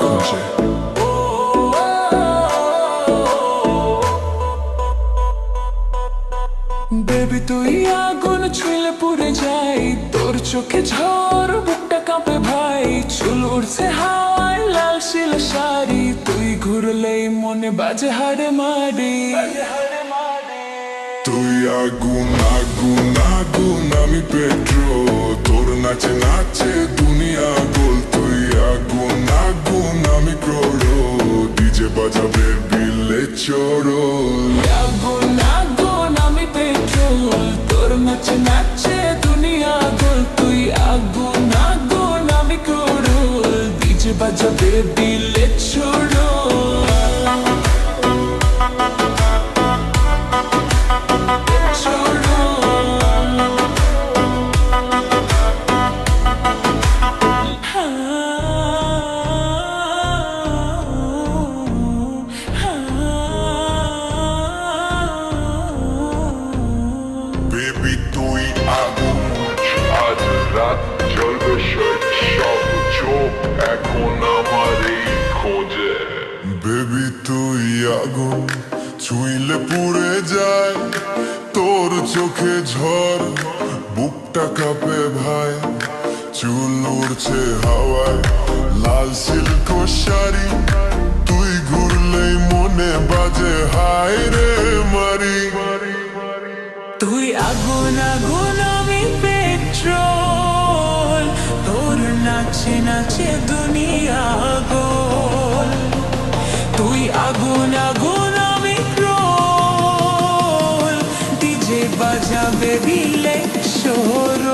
খুঁজে বেবি তুই আগুন ছুঁলে পুড়ে যাই। তোর চোখে ঝড়, বুকটা কাঁপে ভাই। চুল উড়ছে হাওয়ায়, লাল শিল শাড়ি। তুই ঘুরলেই মনে বাজে হাড়ে মারি তুই আগুন আগুন আগুন, আমি পেট্রো তোর নাচে নাচে দুনিয়া গোল। তুই আগুন আগুন, আমি ক্রোড়ো ডিজে বাজাবে বিলে চড়ো আগুন আগুন, আমি পেট্রোল। তোর নাচে নাচে দুনিয়া গোল। তুই আগুন আগুন, আমি করোল ডিজে বাজাবে দিলে ছোড়ো তুই পুড়ে যায়, তোর চোখে ঝড়, বুকটা কাঁপে ভাই, চুল উড়ছে হাওয়ায়, লাল সিল্ক শাড়ি, তুই ঘুরলেই মনে বাজে হায় তুই আগুন আগুন, আমি পেট্রোল। তোর নাচে নাচে দুনিয়া গোল। তুই আগুন আগুন, আমি ক্রোল। ডিজে বাজাবে দিলে শোর